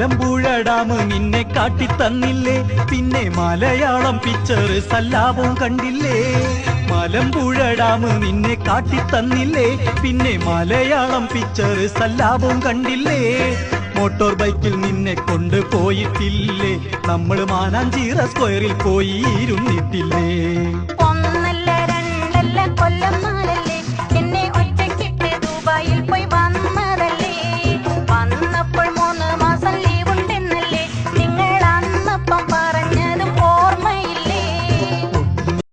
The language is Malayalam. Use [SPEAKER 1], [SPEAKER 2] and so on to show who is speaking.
[SPEAKER 1] ഡാം നിന്നെ കാട്ടിത്തന്നില്ലേ? പിന്നെ മലയാളം പിക്ചർ സല്ലാപവും കണ്ടില്ലേ? മലമ്പുഴ ഡാം നിന്നെ കാട്ടിത്തന്നില്ലേ? പിന്നെ മലയാളം പിക്ചർ സല്ലാപവും കണ്ടില്ലേ? മോട്ടോർ ബൈക്കിൽ നിന്നെ കൊണ്ടുപോയിട്ടില്ലേ നമ്മൾ മാനാഞ്ചീറ സ്ക്വയറിൽ പോയി ഇരുന്നിട്ടില്ലേ